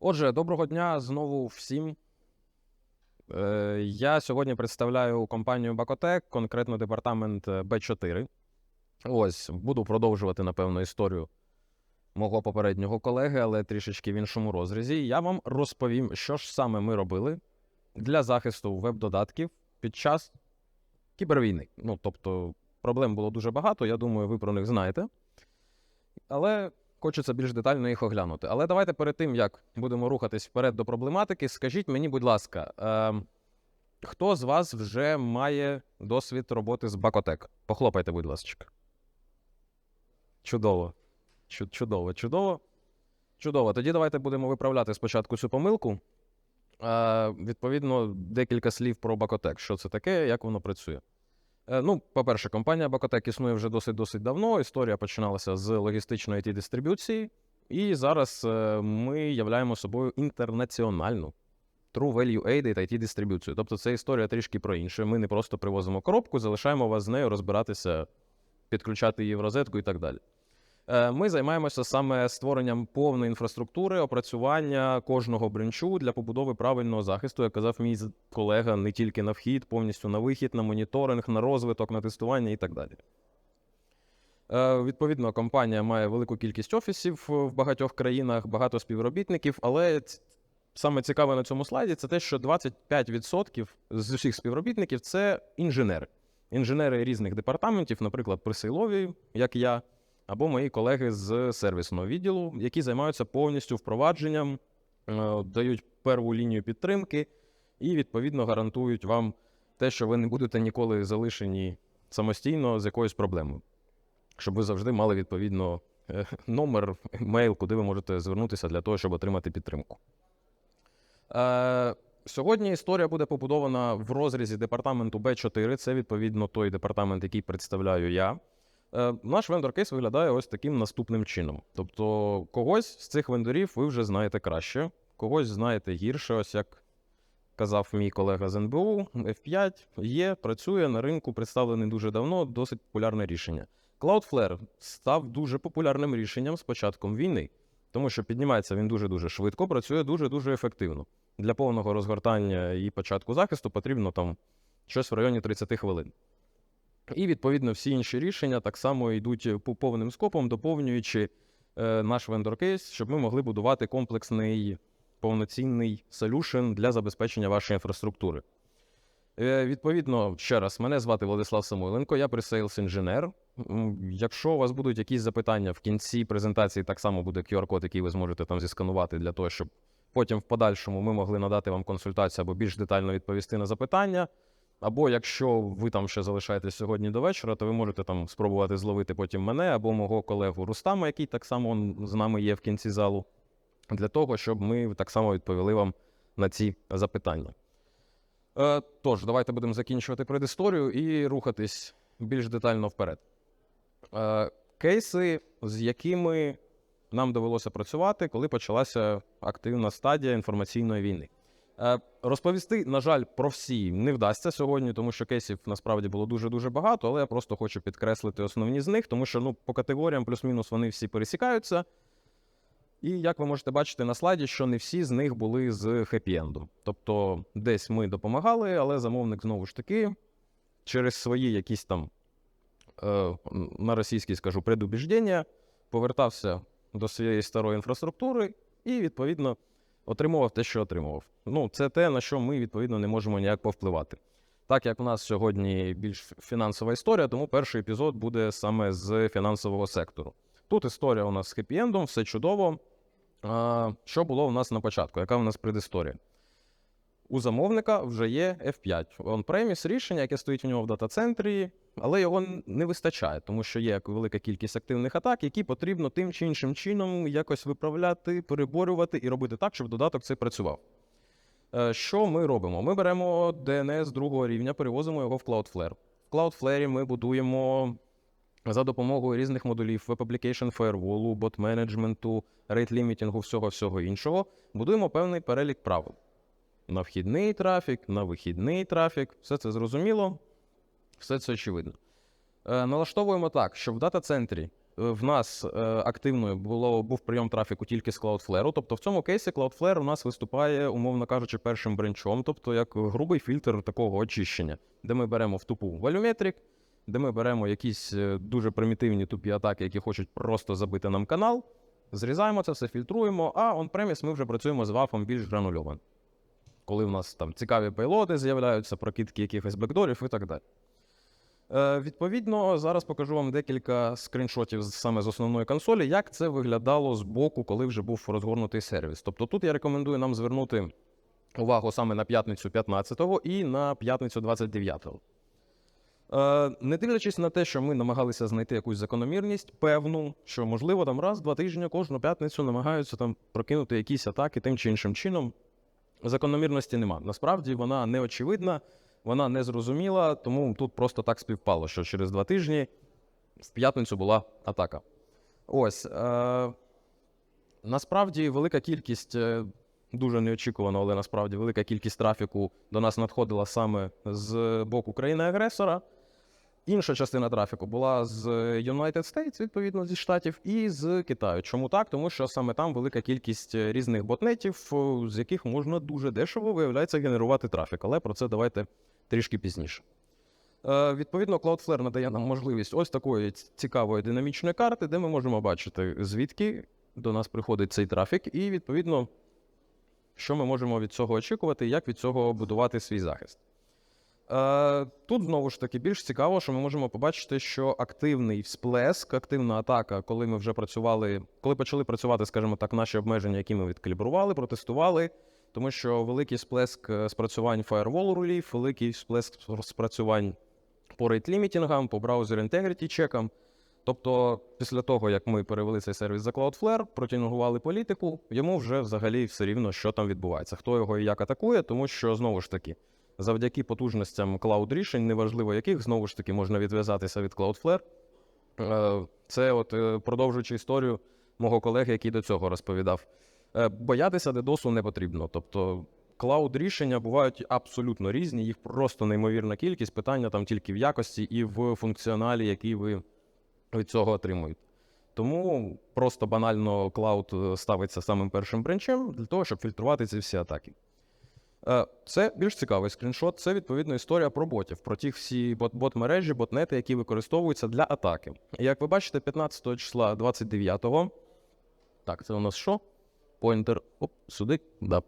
Отже, доброго дня знову всім. Е, Я сьогодні представляю компанію Бакотек, конкретно департамент е, Б4. Ось, буду продовжувати, напевно, історію мого попереднього колеги, але трішечки в іншому розрізі. Я вам розповім, що ж саме ми робили для захисту веб-додатків під час кібервійни. Ну, тобто, проблем було дуже багато, я думаю, ви про них знаєте. Але хочеться більш детально їх оглянути. Але давайте перед тим, як будемо рухатись вперед до проблематики, скажіть мені, будь ласка, е, хто з вас вже має досвід роботи з Бакотек? Похлопайте, будь ласка. Чудово. Чудово, чудово. Чудово. Тоді давайте будемо виправляти спочатку цю помилку. Е, відповідно, декілька слів про Бакотек. Що це таке, як воно працює. Е, Ну, по-перше, компанія Бакотек існує вже досить-досить давно. Історія починалася з логістичної it дистриб'юції, і зараз е, ми являємо собою інтернаціональну True Value Added IT дистриб'юцію. Тобто це історія трішки про інше. Ми не просто привозимо коробку, залишаємо вас з нею розбиратися, підключати її в розетку і так далі. Е, Ми займаємося саме створенням повної інфраструктури, опрацювання кожного бренчу для побудови правильного захисту, як казав мій колега, не тільки на вхід, повністю на вихід, на моніторинг, на розвиток, на тестування і так далі. Е, Відповідно, компанія має велику кількість офісів в багатьох країнах, багато співробітників, але саме цікаве на цьому слайді це те, що 25% з усіх співробітників це інженери. Інженери різних департаментів, наприклад, присилові, як я, або мої колеги з сервісного відділу, які займаються повністю впровадженням, е, дають перву лінію підтримки і, відповідно, гарантують вам те, що ви не будете ніколи залишені самостійно з якоюсь проблемою. Щоб ви завжди мали відповідно е, номер, мейл, куди ви можете звернутися для того, щоб отримати підтримку. Е, Сьогодні історія буде побудована в розрізі департаменту Б4. Це відповідно той департамент, який представляю я. Е, Наш вендор кейс виглядає ось таким наступним чином. Тобто, когось з цих вендорів ви вже знаєте краще, когось знаєте гірше, ось як казав мій колега з НБУ, F5 є, працює на ринку, представлений дуже давно, досить популярне рішення. Cloudflare став дуже популярним рішенням з початком війни, тому що піднімається він дуже-дуже швидко, працює дуже-дуже ефективно. Для повного розгортання і початку захисту потрібно там щось в районі 30 хвилин. І, відповідно, всі інші рішення так само йдуть по повним скопом, доповнюючи е, наш вендор кейс, щоб ми могли будувати комплексний повноцінний солюшн для забезпечення вашої інфраструктури. Е, Відповідно, ще раз, мене звати Владислав Самойленко, я пресейлс інженер. Якщо у вас будуть якісь запитання в кінці презентації, так само буде QR-код, який ви зможете там зісканувати для того, щоб потім в подальшому ми могли надати вам консультацію або більш детально відповісти на запитання. Або якщо ви там ще залишаєтесь сьогодні до вечора, то ви можете там спробувати зловити потім мене або мого колегу Рустама, який так само з нами є в кінці залу, для того, щоб ми так само відповіли вам на ці запитання. Е, тож, давайте будемо закінчувати предісторію і рухатись більш детально вперед. Е, кейси, з якими нам довелося працювати, коли почалася активна стадія інформаційної війни. Е, Розповісти, на жаль, про всі не вдасться сьогодні, тому що кейсів насправді було дуже-дуже багато, але я просто хочу підкреслити основні з них, тому що ну, по категоріям плюс-мінус вони всі пересікаються. І як ви можете бачити на слайді, що не всі з них були з хеппі-ендом. Тобто десь ми допомагали, але замовник знову ж таки через свої якісь там, е, на російській скажу, предубіждення повертався до своєї старої інфраструктури і, відповідно, отримував те, що отримував. Ну, це те, на що ми, відповідно, не можемо ніяк повпливати. Так як у нас сьогодні більш фінансова історія, тому перший епізод буде саме з фінансового сектору. Тут історія у нас з хеппі-ендом, все чудово. А, що було у нас на початку? Яка у нас предісторія? У замовника вже є F5. On-premise рішення, яке стоїть у нього в дата-центрі, але його не вистачає, тому що є велика кількість активних атак, які потрібно тим чи іншим чином якось виправляти, переборювати і робити так, щоб додаток цей працював. Е, Що ми робимо? Ми беремо DNS другого рівня, перевозимо його в Cloudflare. В Cloudflare ми будуємо за допомогою різних модулів Web Application Firewall, бот менеджменту, рейт лімітінгу, всього-всього іншого, будуємо певний перелік правил. На вхідний трафік, на вихідний трафік, все це зрозуміло, все це очевидно. Е, налаштовуємо так, щоб в дата-центрі в нас е, активною було, був прийом трафіку тільки з Cloudflare. Тобто в цьому кейсі Cloudflare у нас виступає, умовно кажучи, першим бренчом, тобто як грубий фільтр такого очищення, де ми беремо в тупу Volumetric, де ми беремо якісь е, дуже примітивні тупі атаки, які хочуть просто забити нам канал. Зрізаємо це все, фільтруємо, а on-premise ми вже працюємо з вафом більш гранульовано. Коли в нас там цікаві пейлоди з'являються, прокидки якихось бекдорів і так далі. Е, відповідно, зараз покажу вам декілька скріншотів саме з основної консолі, як це виглядало з боку, коли вже був розгорнутий сервіс. Тобто тут я рекомендую нам звернути увагу саме на п'ятницю 15-го і на п'ятницю 29-го. Е, не дивлячись на те, що ми намагалися знайти якусь закономірність, певну, що можливо там раз-два тижні кожну п'ятницю намагаються там прокинути якісь атаки тим чи іншим чином. Закономірності нема. Насправді вона не очевидна, вона не зрозуміла, тому тут просто так співпало, що через два тижні в п'ятницю була атака. Ось. Е- насправді велика кількість, е, дуже неочікувано, але насправді велика кількість трафіку до нас надходила саме з боку країни-агресора. Інша частина трафіку була з United States, відповідно, зі Штатів, і з Китаю. Чому так? Тому що саме там велика кількість е, різних ботнетів, з яких можна дуже дешево, виявляється, генерувати трафік. Але про це давайте трішки пізніше. Е, відповідно, Cloudflare надає нам можливість ось такої цікавої динамічної карти, де ми можемо бачити, звідки до нас приходить цей трафік, і відповідно, що ми можемо від цього очікувати, як від цього будувати свій захист. Е, Тут знову ж таки більш цікаво, що ми можемо побачити, що активний всплеск, активна атака, коли ми вже працювали, коли почали працювати, скажімо так, наші обмеження, які ми відкалібрували, протестували, тому що великий сплеск е, спрацювань firewall рулів, великий сплеск спрацювань по rate лімітінгам, по браузер integrity чекам. Тобто, після того, як ми перевели цей сервіс за Cloudflare, протінгували політику, йому вже взагалі все рівно, що там відбувається, хто його і як атакує, тому що знову ж таки, завдяки потужностям клауд рішень, неважливо яких, знову ж таки, можна відв'язатися від Cloudflare. Е, Це, от е, продовжуючи історію мого колеги, який до цього розповідав. Е, Боятися дедосу не потрібно. Тобто клауд рішення бувають абсолютно різні, їх просто неймовірна кількість. Питання там тільки в якості і в функціоналі, який ви від цього отримуєте. Тому просто банально клауд ставиться самим першим бренчем для того, щоб фільтрувати ці всі атаки. Е, Це більш цікавий скріншот. Це відповідно історія про ботів, про ті всі бот- бот-мережі, ботнети, які використовуються для атаки. Як ви бачите, 15 числа 29-го. Так, це у нас що? Поінтер. Оп, сюди. Да.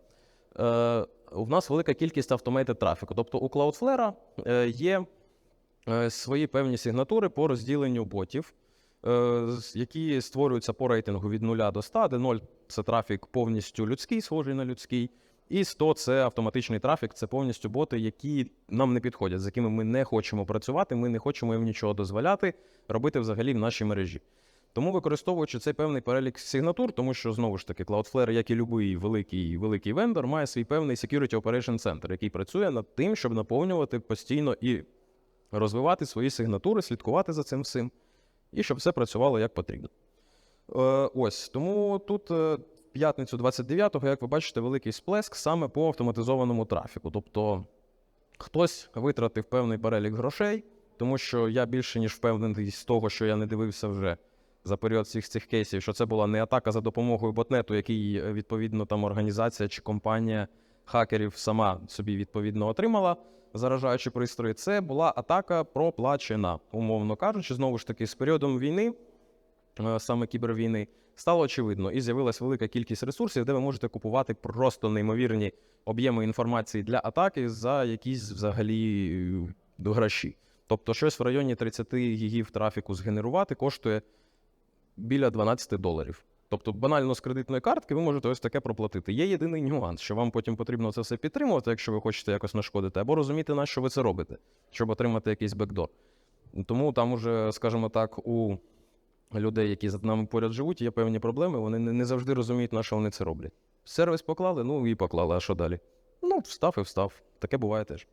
Е, у нас велика кількість автомейted трафіку. Тобто у Cloudflare е, є е, свої певні сигнатури по розділенню ботів, які створюються по рейтингу від 0 до 100, де 0 це трафік повністю людський, схожий на людський, і 100 це автоматичний трафік, це повністю боти, які нам не підходять, з якими ми не хочемо працювати, ми не хочемо їм нічого дозволяти робити взагалі в нашій мережі. Тому використовуючи цей певний перелік сигнатур, тому що знову ж таки Cloudflare, як і будь-який великий великий вендор, має свій певний Security Operation Center, який працює над тим, щоб наповнювати постійно і розвивати свої сигнатури, слідкувати за цим всім, і щоб все працювало як потрібно. Е, ось тому тут е, п'ятницю 29-го, як ви бачите, великий сплеск саме по автоматизованому трафіку. Тобто хтось витратив певний перелік грошей, тому що я більше ніж впевнений з того, що я не дивився вже за період всіх цих кейсів, що це була не атака за допомогою ботнету, який е, відповідно там організація чи компанія хакерів сама собі відповідно отримала, заражаючи пристрої. Це була атака проплачена, умовно кажучи, знову ж таки, з періодом війни, е, саме кібервійни, стало очевидно, і з'явилась велика кількість ресурсів, де ви можете купувати просто неймовірні об'єми інформації для атаки за якісь взагалі е, гроші. Тобто, щось в районі 30 гігів трафіку згенерувати коштує біля 12 доларів. Тобто, банально з кредитної картки ви можете ось таке проплатити. Є єдиний нюанс, що вам потім потрібно це все підтримувати, якщо ви хочете якось нашкодити, або розуміти, на що ви це робите, щоб отримати якийсь бекдор. Тому там уже, скажімо так, у людей, які з нами поряд живуть, є певні проблеми, вони не, завжди розуміють, на що вони це роблять. Сервіс поклали, ну і поклали, а що далі? Ну, встав і встав. Таке буває теж.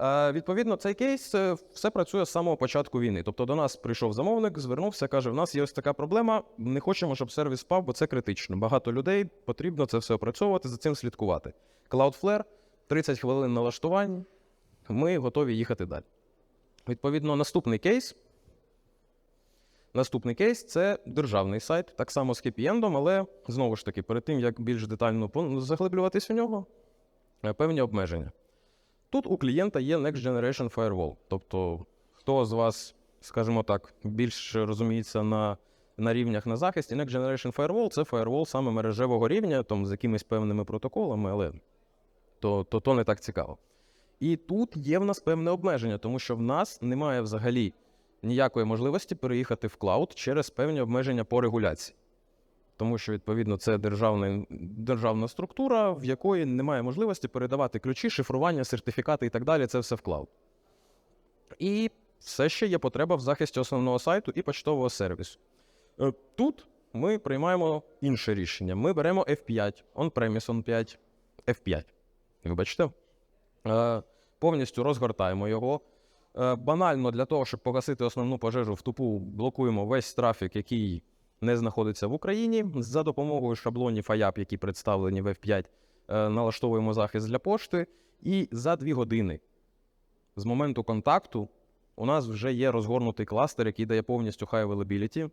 Е, відповідно, цей кейс е, все працює з самого початку війни. Тобто до нас прийшов замовник, звернувся, каже: в нас є ось така проблема. Не хочемо, щоб сервіс впав, бо це критично. Багато людей потрібно це все опрацьовувати, за цим слідкувати. Cloudflare, 30 хвилин налаштувань. Ми готові їхати далі. Відповідно, наступний кейс. Наступний кейс це державний сайт, так само з хеппі-ендом, але знову ж таки, перед тим як більш детально заглиблюватись у нього, е, певні обмеження. Тут у клієнта є Next Generation Firewall. Тобто, хто з вас, скажімо так, більш розуміється на, на рівнях на захисті, Next Generation Firewall це firewall саме мережевого рівня, там, з якимись певними протоколами, але то, то, то не так цікаво. І тут є в нас певне обмеження, тому що в нас немає взагалі ніякої можливості переїхати в клауд через певні обмеження по регуляції. Тому що, відповідно, це державна, державна структура, в якої немає можливості передавати ключі, шифрування, сертифікати і так далі. Це все в клауд. І все ще є потреба в захисті основного сайту і почтового сервісу. Е, Тут ми приймаємо інше рішення. Ми беремо F5, on-premise on5, F5. Вибачте. Е, Повністю розгортаємо його. Е, Банально для того, щоб погасити основну пожежу в тупу, блокуємо весь трафік, який не знаходиться в Україні. За допомогою шаблонів IAP, які представлені в F5, е, налаштовуємо захист для пошти. І за дві години з моменту контакту у нас вже є розгорнутий кластер, який дає повністю high availability,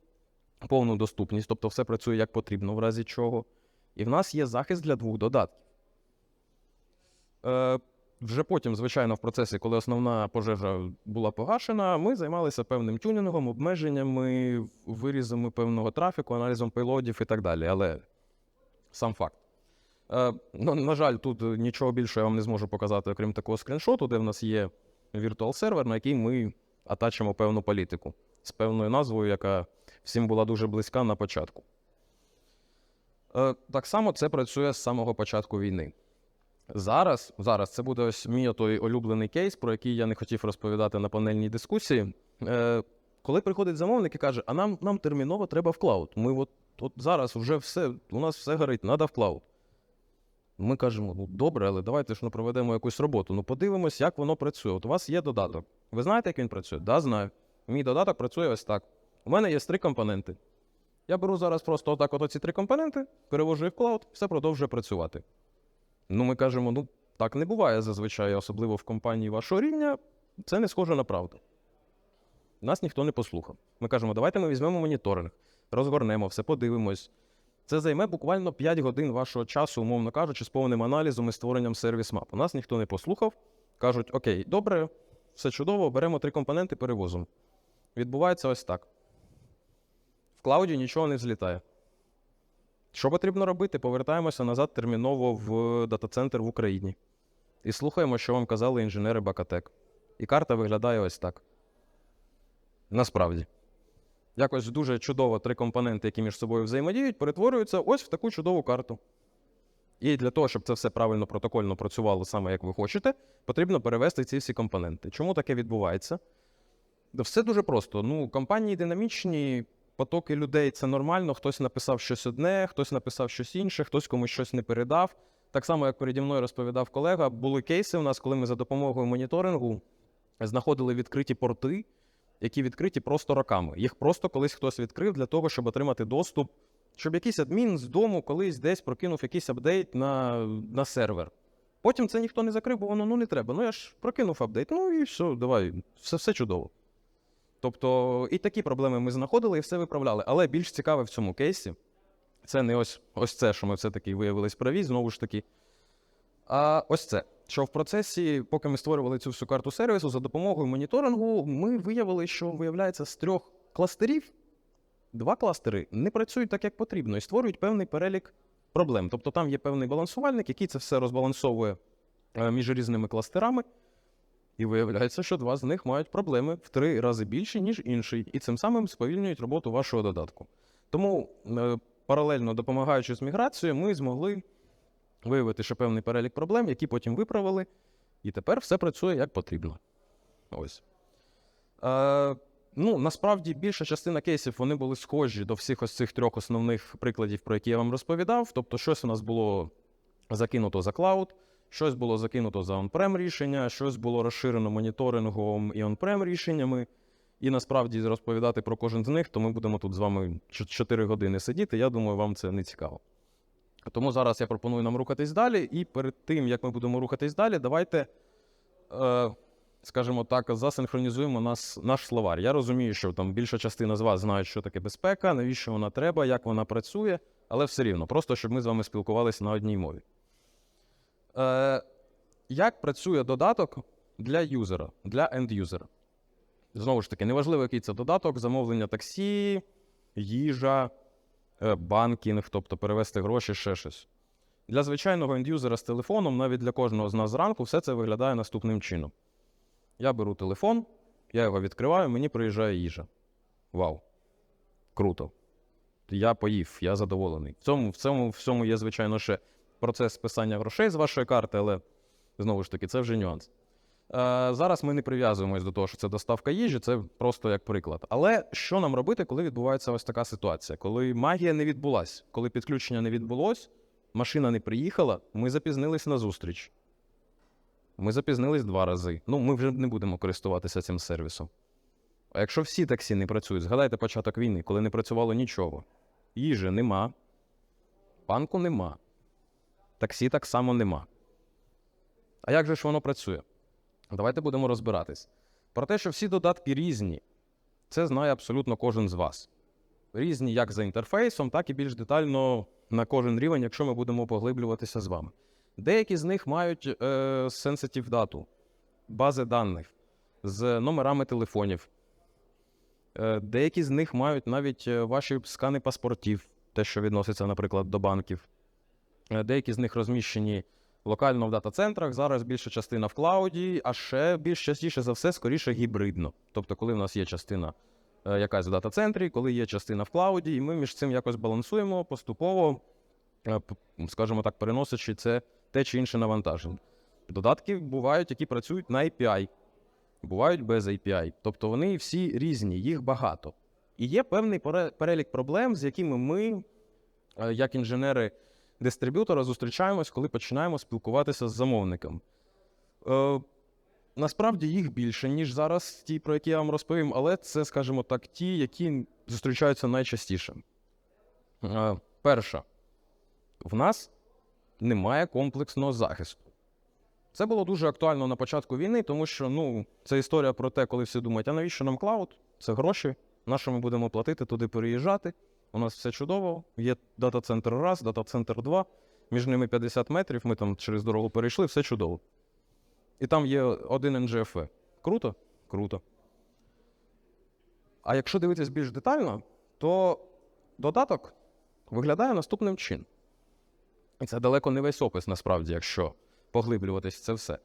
повну доступність, тобто все працює як потрібно, в разі чого. І в нас є захист для двох додатків. Вже потім, звичайно, в процесі, коли основна пожежа була погашена, ми займалися певним тюнінгом, обмеженнями, вирізами певного трафіку, аналізом пейлодів і так далі. Але сам факт. Е, ну, на жаль, тут нічого більше я вам не зможу показати, окрім такого скріншоту, де в нас є віртуал сервер, на який ми атачимо певну політику з певною назвою, яка всім була дуже близька на початку. Е, так само це працює з самого початку війни. Зараз, зараз це буде ось мій той улюблений кейс, про який я не хотів розповідати на панельній дискусії. Е, коли приходить замовник і каже, а нам, нам терміново треба в клауд. Ми от, от зараз вже все, у нас все горить, треба в клауд. Ми кажемо, ну добре, але давайте ж ну, проведемо якусь роботу. Ну подивимось, як воно працює. От у вас є додаток. Ви знаєте, як він працює? Да, знаю. Мій додаток працює ось так. У мене є три компоненти. Я беру зараз просто отак от ці три компоненти, перевожу їх в клауд, все продовжує працювати. Ну, ми кажемо, ну так не буває зазвичай, особливо в компанії вашого рівня, це не схоже на правду. Нас ніхто не послухав. Ми кажемо, давайте ми візьмемо моніторинг, розгорнемо все, подивимось. Це займе буквально 5 годин вашого часу, умовно кажучи, з повним аналізом і створенням сервіс мап. Нас ніхто не послухав. Кажуть, окей, добре, все чудово, беремо три компоненти, перевозимо. Відбувається ось так. В клауді нічого не взлітає. Що потрібно робити? Повертаємося назад терміново в дата-центр в Україні. І слухаємо, що вам казали інженери Бакатек. І карта виглядає ось так. Насправді. Якось дуже чудово три компоненти, які між собою взаємодіють, перетворюються ось в таку чудову карту. І для того, щоб це все правильно протокольно працювало саме як ви хочете, потрібно перевести ці всі компоненти. Чому таке відбувається? Все дуже просто. Ну, компанії динамічні, потоки людей це нормально. Хтось написав щось одне, хтось написав щось інше, хтось комусь щось не передав. Так само, як переді мною розповідав колега, були кейси у нас, коли ми за допомогою моніторингу знаходили відкриті порти, які відкриті просто роками. Їх просто колись хтось відкрив для того, щоб отримати доступ, щоб якийсь адмін з дому колись десь прокинув якийсь апдейт на, на сервер. Потім це ніхто не закрив, бо воно ну не треба. Ну я ж прокинув апдейт, ну і все, давай, все, все чудово. Тобто і такі проблеми ми знаходили і все виправляли. Але більш цікаве в цьому кейсі це не ось, ось це, що ми все-таки виявились праві, знову ж таки. А ось це. Що в процесі, поки ми створювали цю всю карту сервісу, за допомогою моніторингу, ми виявили, що виявляється з трьох кластерів, два кластери не працюють так, як потрібно, і створюють певний перелік проблем. Тобто там є певний балансувальник, який це все розбалансовує е, між різними кластерами. І виявляється, що два з них мають проблеми в три рази більші, ніж інший, і цим самим сповільнюють роботу вашого додатку. Тому, е, паралельно допомагаючи з міграцією, ми змогли виявити ще певний перелік проблем, які потім виправили, і тепер все працює як потрібно. Ось. Е, ну, насправді більша частина кейсів вони були схожі до всіх ось цих трьох основних прикладів, про які я вам розповідав. Тобто, щось у нас було закинуто за клауд, щось було закинуто за on-prem рішення, щось було розширено моніторингом і on-prem рішеннями. І насправді розповідати про кожен з них, то ми будемо тут з вами 4 години сидіти. Я думаю, вам це не цікаво. Тому зараз я пропоную нам рухатись далі. І перед тим, як ми будемо рухатись далі, давайте е, скажімо так, засинхронізуємо нас, наш словар. Я розумію, що там більша частина з вас знають, що таке безпека, навіщо вона треба, як вона працює, але все рівно, просто щоб ми з вами спілкувалися на одній мові. Е, як працює додаток для юзера, для енд-юзера? Знову ж таки, неважливо, який це додаток, замовлення таксі, їжа, е, банкінг, тобто перевести гроші, ще щось. Для звичайного ендюзера з телефоном, навіть для кожного з нас зранку, все це виглядає наступним чином. Я беру телефон, я його відкриваю, мені приїжджає їжа. Вау. Круто. Я поїв, я задоволений. В цьому, в цьому всьому є, звичайно, ще процес списання грошей з вашої карти, але знову ж таки, це вже нюанс. Е, зараз ми не прив'язуємось до того, що це доставка їжі, це просто як приклад. Але що нам робити, коли відбувається ось така ситуація? Коли магія не відбулась, коли підключення не відбулось, машина не приїхала, ми запізнились на зустріч. Ми запізнились два рази. Ну, ми вже не будемо користуватися цим сервісом. А якщо всі таксі не працюють, згадайте початок війни, коли не працювало нічого. Їжі нема, банку нема, таксі так само нема. А як же ж воно працює? Давайте будемо розбиратись. Про те, що всі додатки різні, це знає абсолютно кожен з вас. Різні як за інтерфейсом, так і більш детально на кожен рівень, якщо ми будемо поглиблюватися з вами. Деякі з них мають е, sensitive дату, бази даних з номерами телефонів. Е, деякі з них мають навіть е, ваші скани паспортів, те, що відноситься, наприклад, до банків. Е, Деякі з них розміщені локально в дата-центрах, зараз більша частина в клауді, а ще більш частіше за все, скоріше гібридно. Тобто, коли в нас є частина е, якась в дата-центрі, коли є частина в клауді, і ми між цим якось балансуємо поступово, е, скажімо так, переносячи це те чи інше навантаження. Додатки бувають, які працюють на API, бувають без API. Тобто вони всі різні, їх багато. І є певний перелік проблем, з якими ми, як інженери дистриб'ютора, зустрічаємось, коли починаємо спілкуватися з замовником. Е, насправді їх більше, ніж зараз, ті, про які я вам розповім, але це, скажімо так, ті, які зустрічаються найчастіше. Е, перша. В нас немає комплексного захисту. Це було дуже актуально на початку війни, тому що ну, це історія про те, коли всі думають, а навіщо нам клауд? Це гроші, на що ми будемо платити, туди переїжджати. У нас все чудово. Є дата-центр раз, дата-центр два, між ними 50 метрів, ми там через дорогу перейшли, все чудово. І там є один NGFE. Круто? Круто. А якщо дивитись більш детально, то додаток виглядає наступним чином. І це далеко не весь опис, насправді, якщо поглиблюватись це все.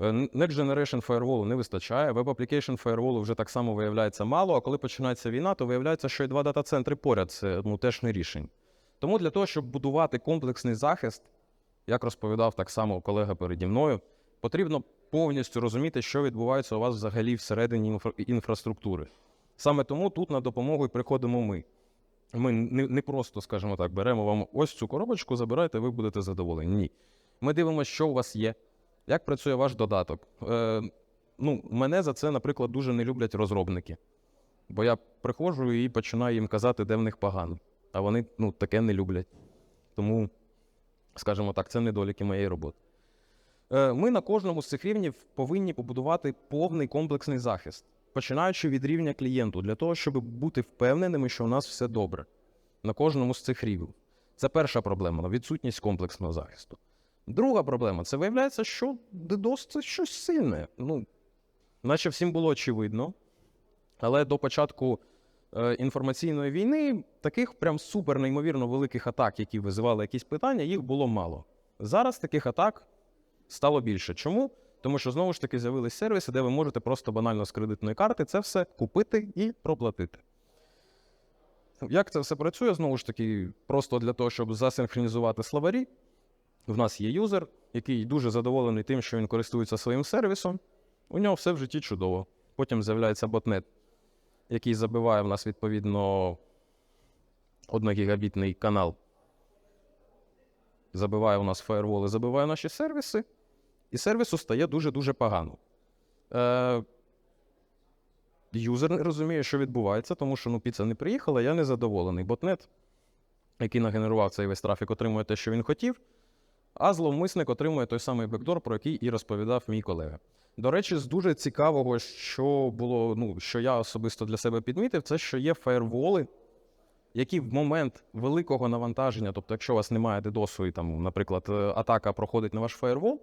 Е, Next Generation Firewall не вистачає, Web Application Firewall вже так само виявляється мало, а коли починається війна, то виявляється, що і два дата-центри поряд це ну, теж не рішень. Тому для того, щоб будувати комплексний захист, як розповідав так само колега переді мною, потрібно повністю розуміти, що відбувається у вас взагалі всередині інфра- інфраструктури. Саме тому тут на допомогу і приходимо ми. Ми не, не просто, скажімо так, беремо вам ось цю коробочку, забирайте, ви будете задоволені. Ні. Ми дивимося, що у вас є, як працює ваш додаток. Е, ну, мене за це, наприклад, дуже не люблять розробники. Бо я приходжу і починаю їм казати, де в них погано. А вони ну, таке не люблять. Тому, скажімо так, це недоліки моєї роботи. Е, Ми на кожному з цих рівнів повинні побудувати повний комплексний захист, починаючи від рівня клієнту, для того, щоб бути впевненими, що у нас все добре на кожному з цих рівнів. Це перша проблема відсутність комплексного захисту. Друга проблема це виявляється, що DDoS це щось сильне. Ну, наче всім було очевидно. Але до початку е, інформаційної війни таких прям супер неймовірно великих атак, які визивали якісь питання, їх було мало. Зараз таких атак стало більше. Чому? Тому що знову ж таки з'явились сервіси, де ви можете просто банально з кредитної карти це все купити і проплатити. Як це все працює? Знову ж таки, просто для того, щоб засинхронізувати словарі, в нас є юзер, який дуже задоволений тим, що він користується своїм сервісом. У нього все в житті чудово. Потім з'являється ботнет, який забиває в нас відповідно 1 гігабітний канал. Забиває у нас фаєрволи, забиває наші сервіси, і сервісу стає дуже-дуже погано. Е, юзер не розуміє, що відбувається, тому що ну, піца не приїхала, я не задоволений. Ботнет, який нагенерував цей весь трафік, отримує те, що він хотів, а зловмисник отримує той самий бекдор, про який і розповідав мій колега. До речі, з дуже цікавого, що було, ну, що я особисто для себе підмітив, це що є фаєрволи, які в момент великого навантаження, тобто, якщо у вас немає DDoS і там, наприклад, е, атака проходить на ваш фаєрвол,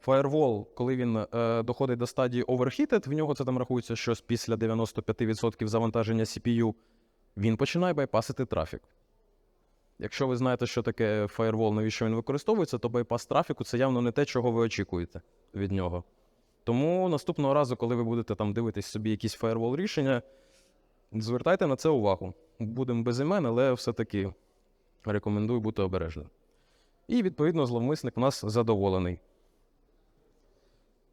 фаєрвол, коли він е, доходить до стадії overheated, в нього це там рахується щось після 95% завантаження CPU, він починає байпасити трафік. Якщо ви знаєте, що таке фаєрвол, навіщо він використовується, то байпас трафіку це явно не те, чого ви очікуєте від нього. Тому наступного разу, коли ви будете там дивитись собі якісь фаєрвол рішення, звертайте на це увагу. Будемо без імен, але все-таки рекомендую бути обережним. І, відповідно, зловмисник у нас задоволений.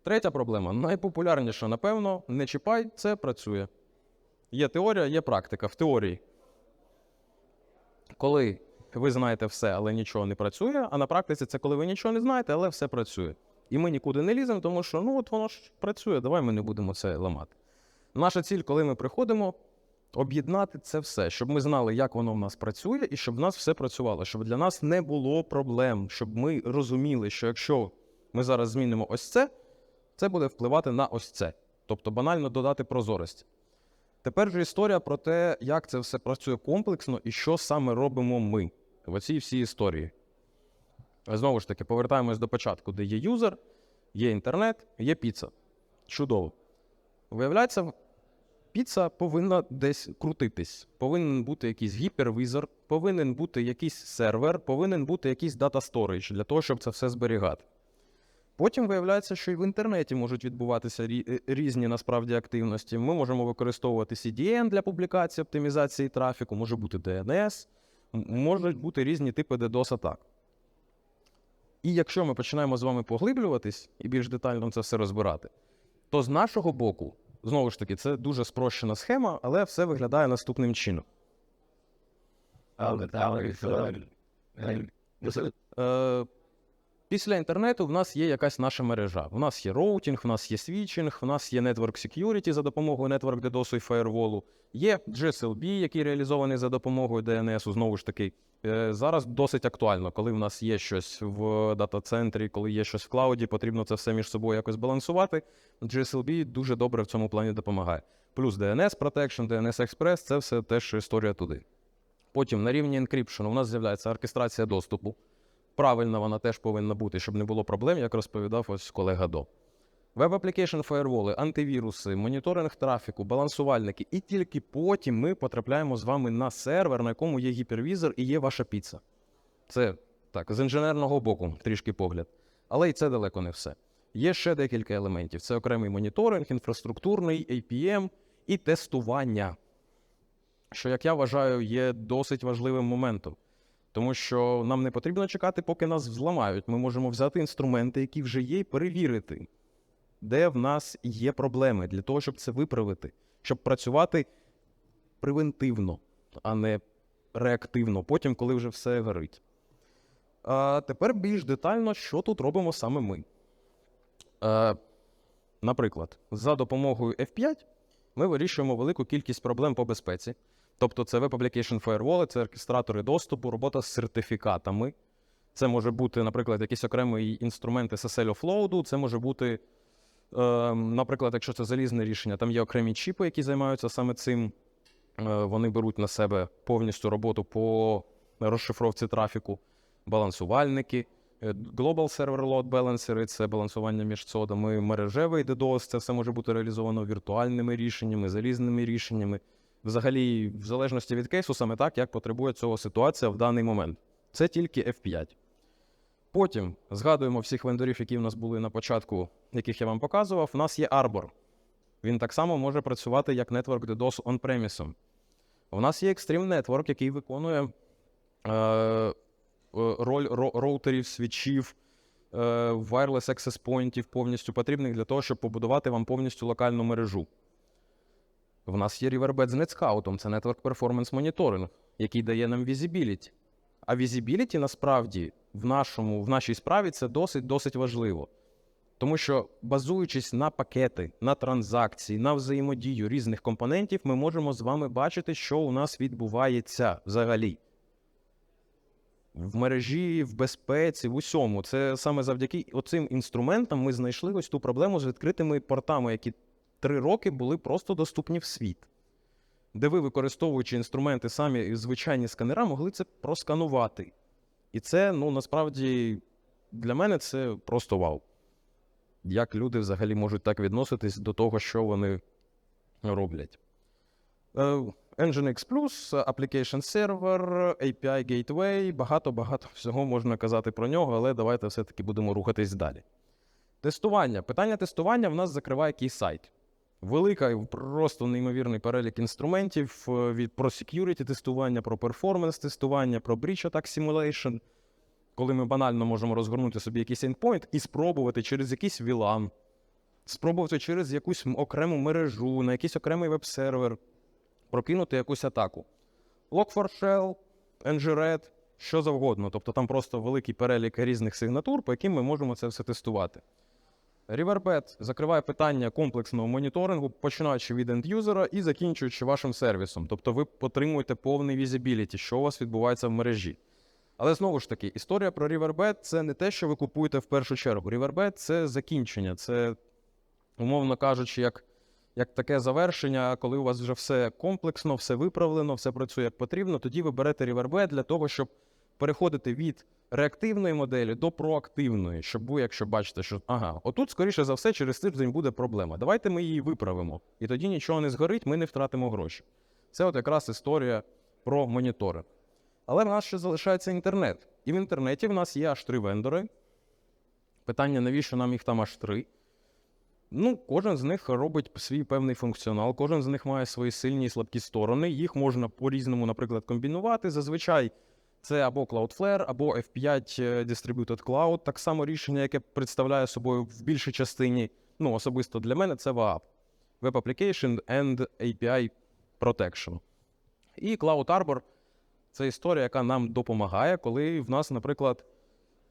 Третя проблема. Найпопулярніша, напевно, не чіпай, це працює. Є теорія, є практика. В теорії, коли ви знаєте все, але нічого не працює, а на практиці це коли ви нічого не знаєте, але все працює. І ми нікуди не ліземо, тому що ну от воно ж працює, давай ми не будемо це ламати. Наша ціль, коли ми приходимо, об'єднати це все, щоб ми знали, як воно в нас працює, і щоб в нас все працювало, щоб для нас не було проблем, щоб ми розуміли, що якщо ми зараз змінимо ось це, це буде впливати на ось це. Тобто банально додати прозорості. Тепер же історія про те, як це все працює комплексно і що саме робимо ми в оцій всій історії. Знову ж таки, повертаємось до початку, де є юзер, є інтернет, є піца. Чудово. Виявляється, піца повинна десь крутитись. Повинен бути якийсь гіпервізор, повинен бути якийсь сервер, повинен бути якийсь дата сторідж для того, щоб це все зберігати. Потім виявляється, що і в інтернеті можуть відбуватися е, різні насправді активності. Ми можемо використовувати CDN для публікації, оптимізації трафіку, може бути DNS, можуть бути різні типи DDoS-атак. І якщо ми починаємо з вами поглиблюватись і більш детально це все розбирати, то з нашого боку, знову ж таки, це дуже спрощена схема, але все виглядає наступним чином. Після інтернету в нас є якась наша мережа. У нас є роутінг, у нас є свічинг, у нас є Network Security за допомогою Network DDoS і Firewall, є GSLB, який реалізований за допомогою DNS. Знову ж таки, е, зараз досить актуально, коли в нас є щось в дата-центрі, коли є щось в клауді, потрібно це все між собою якось балансувати. GSLB дуже добре в цьому плані допомагає. Плюс DNS Protection, DNS Express це все теж історія туди. Потім на рівні encryption у нас з'являється оркестрація доступу. Правильно вона теж повинна бути, щоб не було проблем, як розповідав ось колега до. Application Firewall, антивіруси, моніторинг трафіку, балансувальники. І тільки потім ми потрапляємо з вами на сервер, на якому є гіпервізор і є ваша піца. Це так, з інженерного боку, трішки погляд. Але і це далеко не все. Є ще декілька елементів: це окремий моніторинг, інфраструктурний, APM і тестування. Що, як я вважаю, є досить важливим моментом. Тому що нам не потрібно чекати, поки нас взламають. Ми можемо взяти інструменти, які вже є, і перевірити, де в нас є проблеми, для того, щоб це виправити, щоб працювати превентивно, а не реактивно, потім, коли вже все горить. А тепер більш детально, що тут робимо саме ми. Е, наприклад, за допомогою F5 ми вирішуємо велику кількість проблем по безпеці. Тобто це Web Application Firewall, це оркестратори доступу, робота з сертифікатами. Це може бути, наприклад, якийсь окремий інструмент SSL offload, це може бути, е, наприклад, якщо це залізне рішення, там є окремі чіпи, які займаються саме цим. Е, вони беруть на себе повністю роботу по розшифровці трафіку, балансувальники, е, Global Server Load Balancer, це балансування між цодами, мережевий DDoS, це все може бути реалізовано віртуальними рішеннями, залізними рішеннями. Взагалі, в залежності від кейсу, саме так, як потребує цього ситуація в даний момент. Це тільки F5. Потім згадуємо всіх вендорів, які в нас були на початку, яких я вам показував. У нас є Arbor. Він так само може працювати як Network DDoS on-premise. У нас є Extreme Network, який виконує е, е, роль ро- роутерів, свічів, е, wireless access pointів повністю потрібних для того, щоб побудувати вам повністю локальну мережу. В нас є Riverbed з NetScout, це Network Performance Monitoring, який дає нам visibility. А visibility насправді в, нашому, в нашій справі це досить-досить важливо. Тому що, базуючись на пакети, на транзакції, на взаємодію різних компонентів, ми можемо з вами бачити, що у нас відбувається взагалі. в мережі, в безпеці, в усьому. Це саме завдяки оцим інструментам ми знайшли ось ту проблему з відкритими портами, які три роки були просто доступні в світ. Де ви, використовуючи інструменти самі і звичайні сканера, могли це просканувати. І це, ну, насправді, для мене це просто вау. Як люди взагалі можуть так відноситись до того, що вони роблять. Е, Nginx Plus, Application Server, API Gateway, багато-багато всього можна казати про нього, але давайте все-таки будемо рухатись далі. Тестування. Питання тестування в нас закриває кейсайт. Велика і просто неймовірний перелік інструментів е, від про security тестування, про performance тестування, про breach attack simulation, коли ми банально можемо розгорнути собі якийсь endpoint і спробувати через якийсь VLAN, спробувати через якусь окрему мережу, на якийсь окремий веб-сервер прокинути якусь атаку. Log4Shell, NGRED, що завгодно. Тобто там просто великий перелік різних сигнатур, по яким ми можемо це все тестувати. Riverbed закриває питання комплексного моніторингу, починаючи від ендюзера і закінчуючи вашим сервісом. Тобто ви отримуєте повний візибіліті, що у вас відбувається в мережі. Але знову ж таки, історія про Riverbed – це не те, що ви купуєте в першу чергу. Riverbed – це закінчення, це, умовно кажучи, як, як таке завершення, коли у вас вже все комплексно, все виправлено, все працює як потрібно, тоді ви берете Riverbed для того, щоб переходити від реактивної моделі до проактивної, щоб ви, якщо бачите, що ага, отут, скоріше за все, через тиждень буде проблема. Давайте ми її виправимо. І тоді нічого не згорить, ми не втратимо гроші. Це от якраз історія про моніторинг. Але в нас ще залишається інтернет. І в інтернеті в нас є аж три вендори. Питання, навіщо нам їх там аж три? Ну, кожен з них робить свій певний функціонал, кожен з них має свої сильні і слабкі сторони. Їх можна по-різному, наприклад, комбінувати. Зазвичай це або Cloudflare, або F5 Distributed Cloud. Так само рішення, яке представляє собою в більшій частині, ну, особисто для мене, це WAAP. Web Application and API Protection. І Cloud Arbor це історія, яка нам допомагає, коли в нас, наприклад,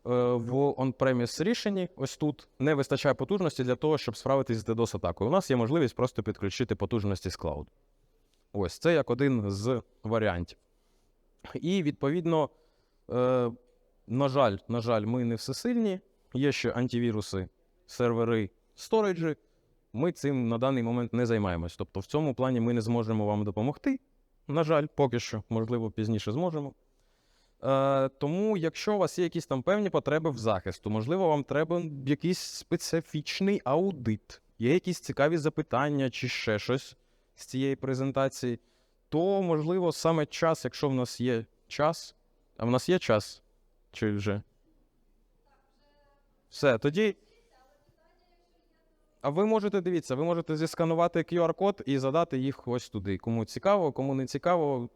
е, в on-premise рішенні, ось тут, не вистачає потужності для того, щоб справитись з DDoS-атакою. У нас є можливість просто підключити потужності з клауду. Ось це як один з варіантів. І відповідно, е, на жаль, на жаль, ми не всесильні. Є ще антивіруси, сервери, сториджі. Ми цим на даний момент не займаємось. Тобто, в цьому плані ми не зможемо вам допомогти. На жаль, поки що, можливо, пізніше зможемо. Е, тому, якщо у вас є якісь там певні потреби в захисту, можливо, вам треба якийсь специфічний аудит, є якісь цікаві запитання чи ще щось з цієї презентації, то, можливо, саме час, якщо в нас є час, а в нас є час, чи вже? Все, тоді. А ви можете дивіться, ви можете зісканувати QR-код і задати їх ось туди. Кому цікаво, кому не цікаво,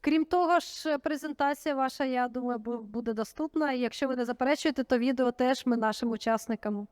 Крім того ж, презентація ваша, я думаю, буде доступна. Якщо ви не заперечуєте, то відео теж ми нашим учасникам